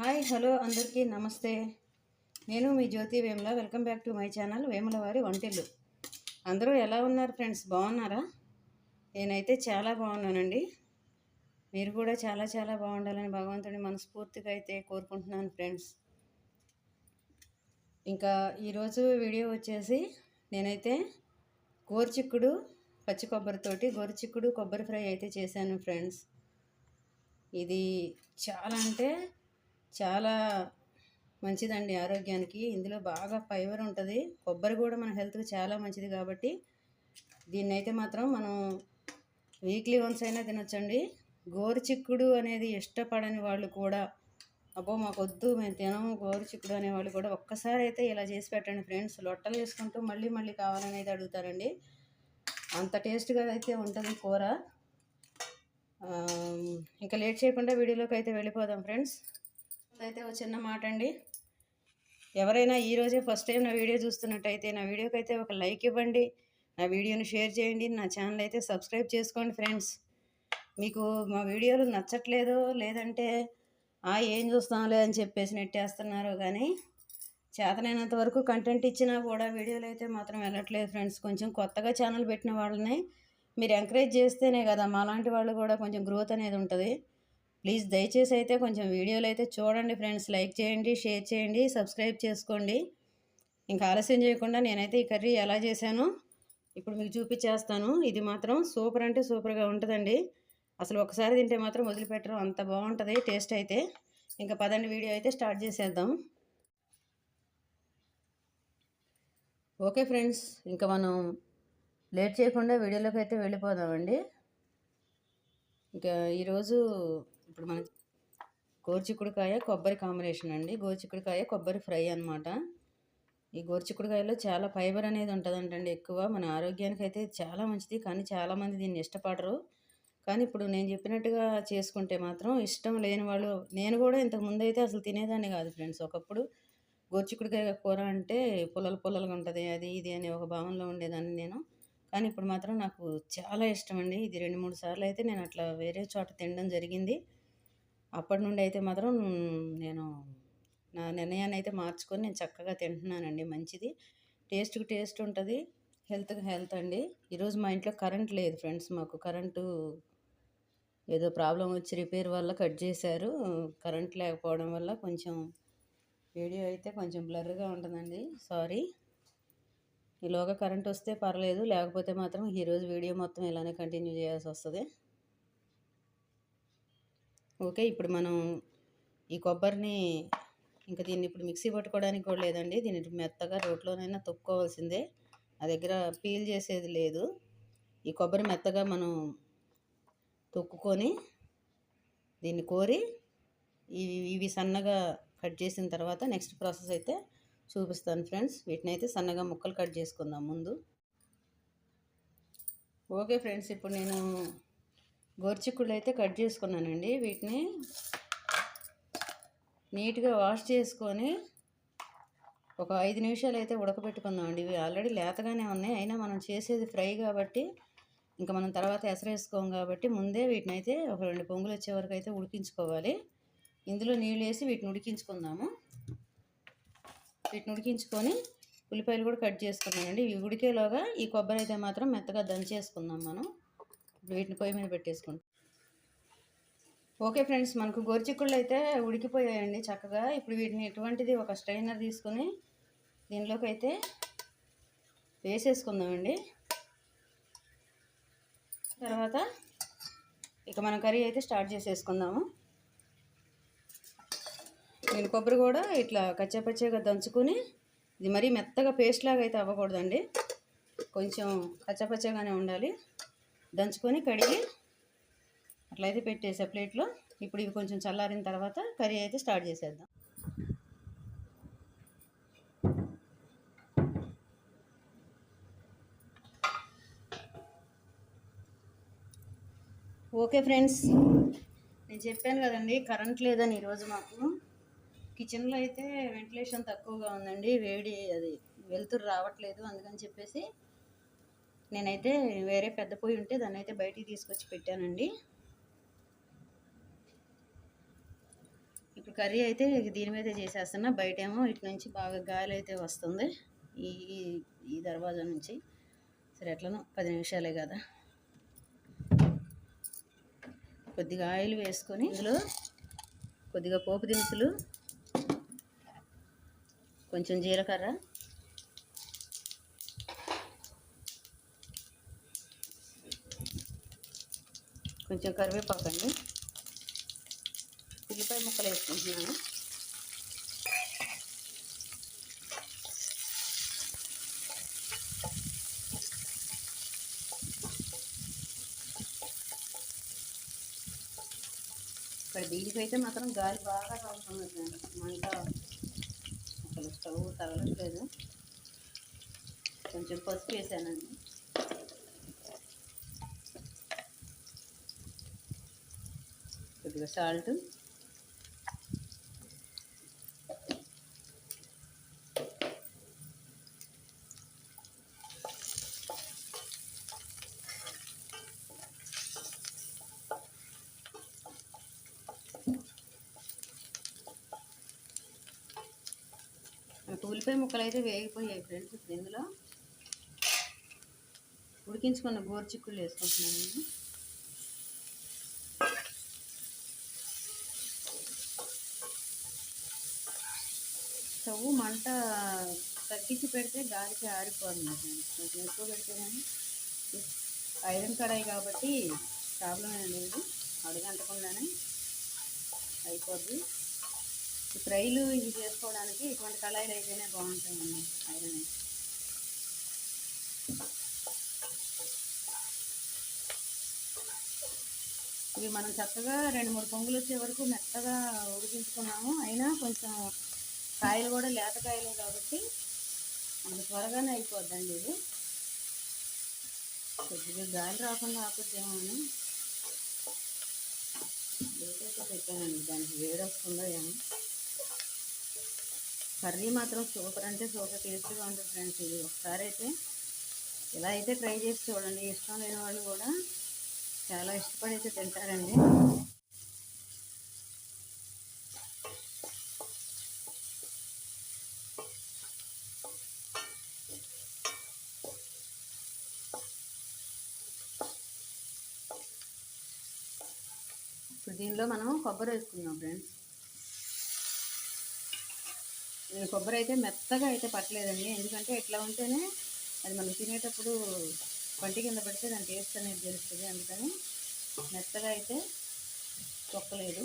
Hi hello అందరికీ నమస్తే. నేను మీ Jyothi Vemula. Welcome back to my channel Vemula వారి వంటిల్లు. అందరూ ఎలా ఉన్నారు ఫ్రెండ్స్? బాగున్నారా? నేనైతే చాలా బాగున్నానండి. మీరు కూడా చాలా చాలా బాగుండాలని భగవంతుని మనస్ఫూర్తిగా అయితే కోరుకుంటున్నాను ఫ్రెండ్స్. ఇంకా ఈరోజు వీడియో వచ్చేసి నేనైతే గోరుచిక్కుడు పచ్చి కొబ్బరితోటి గోరుచిక్కుడు కొబ్బరి ఫ్రై అయితే చేశాను ఫ్రెండ్స్. ఇది చాలా అంటే చాలా మంచిదండి ఆరోగ్యానికి. ఇందులో బాగా ఫైబర్ ఉంటుంది. కొబ్బరి కూడా మన హెల్త్కి చాలా మంచిది కాబట్టి దీన్ని అయితే మాత్రం మనం వీక్లీ వన్స్ అయినా తినొచ్చండి. గోరుచిక్కుడు అనేది ఇష్టపడని వాళ్ళు కూడా అబ్బో మాకు వద్దు మేము తినము గోరుచిక్కుడు అనే వాళ్ళు కూడా ఒక్కసారి అయితే ఇలా చేసి పెట్టండి ఫ్రెండ్స్. లొట్టలు వేసుకుంటూ మళ్ళీ మళ్ళీ కావాలని అయితే అడుగుతారండి. అంత టేస్ట్గా అయితే ఉంటుంది కూర. ఇంకా లేట్ చేయకుండా వీడియోలోకి అయితే వెళ్ళిపోదాం ఫ్రెండ్స్. అయితే ఒక చిన్న మాట అండి ఎవరైనా ఈరోజే ఫస్ట్ టైం నా వీడియో చూస్తున్నట్టయితే నా వీడియోకి అయితే ఒక లైక్ ఇవ్వండి. నా వీడియోని షేర్ చేయండి. నా ఛానల్ అయితే సబ్స్క్రైబ్ చేసుకోండి ఫ్రెండ్స్ మీకు మా వీడియోలు నచ్చట్లేదు లేదంటే ఆ ఏం చూస్తాంలే అని చెప్పేసి నెట్టేస్తున్నారు. కానీ చేతనైనంత వరకు కంటెంట్ ఇచ్చినా కూడా వీడియోలు అయితే మాత్రం వెళ్ళట్లేదు ఫ్రెండ్స్ కొంచెం కొత్తగా ఛానల్ పెట్టిన వాళ్ళని మీరు ఎంకరేజ్ చేస్తేనే కదా మాలాంటి వాళ్ళు కూడా కొంచెం గ్రోత్ అనేది ఉంటుంది. ప్లీజ్ దయచేసి అయితే కొంచెం వీడియోలు అయితే చూడండి ఫ్రెండ్స్. లైక్ చేయండి షేర్ చేయండి సబ్స్క్రైబ్ చేసుకోండి. ఇంకా ఆలస్యం చేయకుండా నేనైతే ఈ కర్రీ ఎలా చేశానో ఇప్పుడు మీకు చూపించేస్తాను. ఇది మాత్రం సూపర్ అంటే సూపర్గా ఉంటుందండి. అసలు ఒకసారి తింటే మాత్రం వదిలిపెట్టరు అంత బాగుంటుంది టేస్ట్ అయితే. ఇంకా పదండి వీడియో అయితే స్టార్ట్ చేసేద్దాం. ఓకే ఫ్రెండ్స్ ఇంకా మనం లేట్ చేయకుండా వీడియోలోకి అయితే వెళ్ళిపోదామండి. ఇంకా ఈరోజు ఇప్పుడు మన గోరుచిక్కుడుకాయ కొబ్బరి కాంబినేషన్ అండి. గోరుచిక్కుడుకాయ కొబ్బరి ఫ్రై అనమాట ఈ గోరుచిక్కుడుకాయలో చాలా ఫైబర్ అనేది ఉంటుందంటండి ఎక్కువ. మన ఆరోగ్యానికి అయితే చాలా మంచిది కానీ చాలామంది దీన్ని ఇష్టపడరు. కానీ ఇప్పుడు నేను చెప్పినట్టుగా చేసుకుంటే మాత్రం ఇష్టం లేని వాళ్ళు నేను కూడా ఇంతకు ముందు అయితే అసలు తినేదాన్ని కాదు ఫ్రెండ్స్. ఒకప్పుడు గోరుచిక్కుడుకాయ కూర అంటే పుల్లలు పుల్లలుగా ఉంటుంది అది ఇది అనే ఒక భావనలో ఉండేదాన్ని నేను. కానీ ఇప్పుడు మాత్రం నాకు చాలా ఇష్టం అండి. ఇది రెండు మూడు సార్లు అయితే నేను అట్లా వేరే చోట తినడం జరిగింది. అప్పటి నుండి అయితే మాత్రం నేను నా నిర్ణయాన్ని అయితే మార్చుకొని నేను చక్కగా తింటున్నానండి మంచిది. టేస్ట్కి టేస్ట్ ఉంటుంది హెల్త్కి హెల్త్ అండి. ఈరోజు మా ఇంట్లో కరెంట్ లేదు ఫ్రెండ్స్ మాకు. కరెంటు ఏదో ప్రాబ్లం వచ్చి రిపేర్ వల్ల కట్ చేశారు. కరెంట్ లేకపోవడం వల్ల కొంచెం వీడియో అయితే కొంచెం బ్లర్గా ఉంటుందండి. సారీ. ఈలోగా కరెంట్ వస్తే పర్లేదు లేకపోతే మాత్రం ఈరోజు వీడియో మొత్తం ఇలానే కంటిన్యూ చేయాల్సి వస్తుంది. ఓకే ఇప్పుడు మనం ఈ కొబ్బరిని ఇంకా దీన్ని ఇప్పుడు మిక్సీ పట్టుకోవడానికి కూడా లేదండి. దీన్ని మెత్తగా రోట్లోనైనా తొక్కోవాల్సిందే నా దగ్గర పీల్ చేసేది లేదు. ఈ కొబ్బరి మెత్తగా మనం తొక్కుకొని దీన్ని కోరి ఇవి ఇవి సన్నగా కట్ చేసిన తర్వాత నెక్స్ట్ ప్రాసెస్ అయితే చూపిస్తాను ఫ్రెండ్స్. వీటిని అయితే సన్నగా ముక్కలు కట్ చేసుకుందాం ముందు. ఓకే ఫ్రెండ్స్ ఇప్పుడు నేను గోరుచిక్కుళ్ళు అయితే కట్ చేసుకున్నానండి వీటిని నీట్గా వాష్ చేసుకొని ఒక ఐదు నిమిషాలు అయితే ఉడకబెట్టుకుందామండి ఇవి ఆల్రెడీ లేతగానే ఉన్నాయి. అయినా మనం చేసేది ఫ్రై కాబట్టి ఇంకా మనం తర్వాత ఎసరేసుకోం కాబట్టి ముందే వీటిని అయితే ఒక రెండు పొంగులు వచ్చే వరకు అయితే ఉడికించుకోవాలి. ఇందులో నీళ్ళు వేసి వీటిని ఉడికించుకుందాము. వీటిని ఉడికించుకొని ఉల్లిపాయలు కూడా కట్ చేసుకున్నానండి. ఇవి ఉడికేలోగా ఈ కొబ్బరి అయితే మాత్రం మెత్తగా దంచేసుకుందాం మనం. వీటిని పొయ్యి మీద పెట్టేసుకుంటాం. ఓకే ఫ్రెండ్స్ మనకు గోరుచిక్కుళ్ళు అయితే ఉడికిపోయాయండి చక్కగా. ఇప్పుడు వీటిని ఎటువంటిది ఒక స్ట్రైనర్ తీసుకొని దీనిలోకి అయితే వేసేసుకుందామండి. తర్వాత ఇక మనం కర్రీ అయితే స్టార్ట్ చేసేసుకుందాము. నేను కొబ్బరి కూడా ఇట్లా కచ్చాపచ్చగా దంచుకొని ఇది మరీ మెత్తగా పేస్ట్ లాగా అయితే అవ్వకూడదండి. కొంచెం కచ్చపచ్చగానే ఉండాలి. దంచుకొని కడిగి అట్లయితే పెట్టేసా ప్లేట్లో. ఇప్పుడు ఇవి కొంచెం చల్లారిన తర్వాత కర్రీ అయితే స్టార్ట్ చేసేద్దాం. ఓకే ఫ్రెండ్స్ నేను చెప్పాను కదండి కరెంట్ లేదని ఈరోజు మాకు. కిచెన్లో అయితే వెంటిలేషన్ తక్కువగా ఉందండి వేడి అది వెలుతురు రావట్లేదు అందుకని చెప్పేసి నేనైతే వేరే పెద్ద పొయ్యి ఉంటే దాన్ని అయితే బయటికి తీసుకొచ్చి పెట్టానండి. ఇప్పుడు కర్రీ అయితే దీని మీద చేసేస్తున్నా. బయటేమో ఇటు నుంచి బాగా గాలి అయితే వస్తుంది. ఈ ఈ- ఈ దర్వాజా నుంచి. సరే ఎట్లనో పది నిమిషాలే కదా. కొద్దిగా ఆయిల్ వేసుకొని ఇందులో కొద్దిగా పోపు దినుసులు కొంచెం జీలకర్ర కొంచెం కరివేపాకు అండి ఉల్లిపాయ ముక్కలు వేసుకుంటున్నాను. ఇక్కడ దీనికైతే మాత్రం గాలి బాగా రావుతుంది మంట అసలు స్టవ్ తగలట్లేదు. కొంచెం పసుపు వేసానండి. కొద్దిగా సాల్ట్. ఉల్లిపాయ ముక్కలు అయితే వేగిపోయాయి ఫ్రెండ్స్ ఇప్పుడు ఇందులో ఉడికించుకున్న గోరుచిక్కుళ్ళు వేసుకుంటున్నాను నేను. స్టవ్ మంట తగ్గించి పెడితే గాలికి ఆరిపోతుంది కొంచెం ఎక్కువ పెడితే కానీ ఐరన్ కడాయి కాబట్టి ప్రాబ్లం ఏం లేదు. అడుగంటకుండానే అయిపోద్ది. ఫ్రైలు ఇవి చేసుకోవడానికి ఇటువంటి కళాయిలు అయితేనే బాగుంటాయండి ఐరన్ ఇవి మనం చక్కగా రెండు మూడు పొంగులు వచ్చే వరకు మెత్తగా ఉడికించుకున్నాము. అయినా కొంచెం కాయలు కూడా లేత కాయలే కాబట్టి మనకు త్వరగానే అయిపోద్దండి ఇది. కొద్దిగా గాలి రాకుండా ఆపుద్దేమో అని. వేడైతే పెట్టానండి దానికి వేడి వస్తుందో ఏమో. కర్రీ మాత్రం సూపర్ అంటే సూపర్ టేస్ట్గా ఉంటుంది ఫ్రెండ్స్ ఇది. ఒకసారి అయితే ఇలా అయితే ట్రై చేసి చూడండి. ఇష్టం లేని వాళ్ళు కూడా చాలా ఇష్టపడి అయితే తింటారండి. దీనిలో మనం కొబ్బరి వేసుకుందాం ఫ్రెండ్స్. నేను కొబ్బరి అయితే మెత్తగా అయితే పట్టలేదండి. ఎందుకంటే ఇట్లా ఉంటేనే అది మనం తినేటప్పుడు పంటి కింద పెడితే దాని టేస్ట్ అనేది తెలుస్తుంది. అందుకని మెత్తగా అయితే తొక్కలేదు.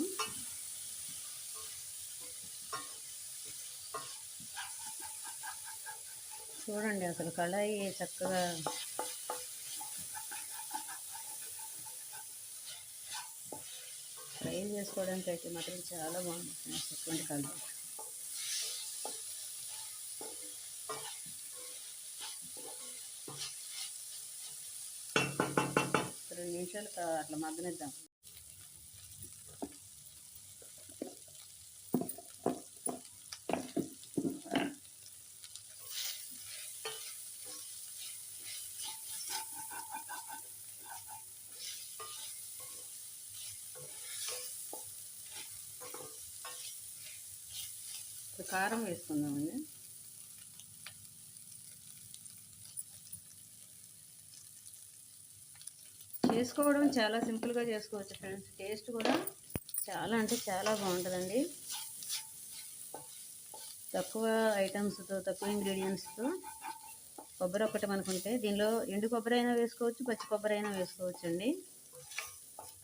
చూడండి అసలు కళాయి చక్కగా ట్రైన్ చేసుకోవడానికి అయితే మాత్రం చాలా బాగుంది ఫ్రెండ్స్ ఎటువంటి కలర్. రెండు నిమిషాలు అట్లా మగ్గనిద్దాం ఇప్పుడు కారం వేసుకుందామండి. చేసుకోవడం చాలా సింపుల్గా చేసుకోవచ్చు ఫ్రెండ్స్. టేస్ట్ కూడా చాలా అంటే చాలా బాగుంటుందండి. తక్కువ ఐటమ్స్తో తక్కువ ఇంగ్రీడియంట్స్తో కొబ్బరి ఒకటి మనకుంటే దీనిలో ఎండు కొబ్బరి అయినా వేసుకోవచ్చు పచ్చి కొబ్బరి అయినా వేసుకోవచ్చు అండి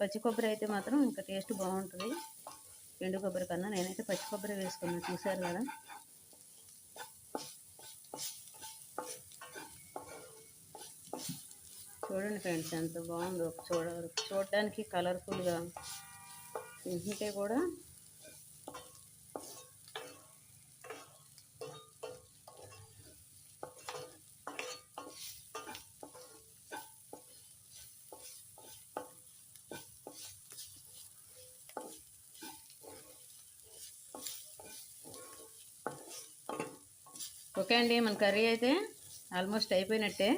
పచ్చి కొబ్బరి అయితే మాత్రం ఇంకా టేస్ట్ బాగుంటుంది. ఎండు కొబ్బరి కన్నా నేనైతే పచ్చి కొబ్బరి వేసుకున్నాను చూసారు కదా? చూడండి ఫ్రెండ్స్ ఎంత బాగుందో. చూడ చూడడానికి కలర్ఫుల్గా తింటుంటే కూడా ఓకే అండి మన కర్రీ అయితే ఆల్మోస్ట్ అయిపోయినట్టే.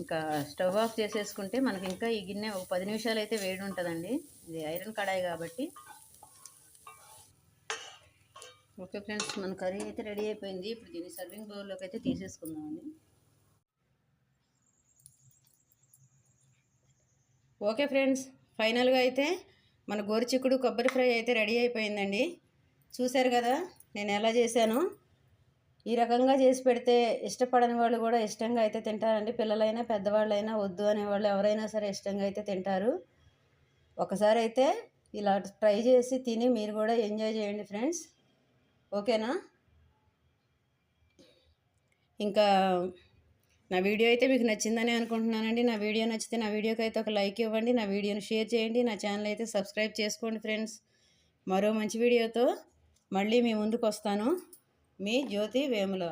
ఇంకా స్టవ్ ఆఫ్ చేసేసుకుంటే మనకి ఇంకా ఈ గిన్నె ఒక పది నిమిషాలు అయితే వేడి ఉంటుందండి. ఇది ఐరన్ కడాయి కాబట్టి. ఓకే ఫ్రెండ్స్ మన కర్రీ అయితే రెడీ అయిపోయింది. ఇప్పుడు దీన్ని సర్వింగ్ బౌల్లోకి అయితే తీసేసుకుందామండి. ఓకే ఫ్రెండ్స్ ఫైనల్గా అయితే మన గోరుచిక్కుడు కొబ్బరి ఫ్రై అయితే రెడీ అయిపోయిందండి. చూశారు కదా నేను ఎలా చేశాను? ఈ రకంగా చేసి పెడితే ఇష్టపడని వాళ్ళు కూడా ఇష్టంగా అయితే తింటారండి. పిల్లలైనా పెద్దవాళ్ళైనా వద్దు అనేవాళ్ళు ఎవరైనా సరే ఇష్టంగా అయితే తింటారు. ఒకసారి అయితే ఇలా ట్రై చేసి తిని మీరు కూడా ఎంజాయ్ చేయండి ఫ్రెండ్స్. ఓకేనా? ఇంకా నా వీడియో అయితే మీకు నచ్చిందని అనుకుంటున్నానండి. నా వీడియో నచ్చితే నా వీడియోకి అయితే ఒక లైక్ ఇవ్వండి. నా వీడియోని షేర్ చేయండి. నా ఛానల్ అయితే సబ్స్క్రైబ్ చేసుకోండి ఫ్రెండ్స్. మరో మంచి వీడియోతో మళ్ళీ మీ ముందుకు వస్తాను. మీ జ్యోతి వేముల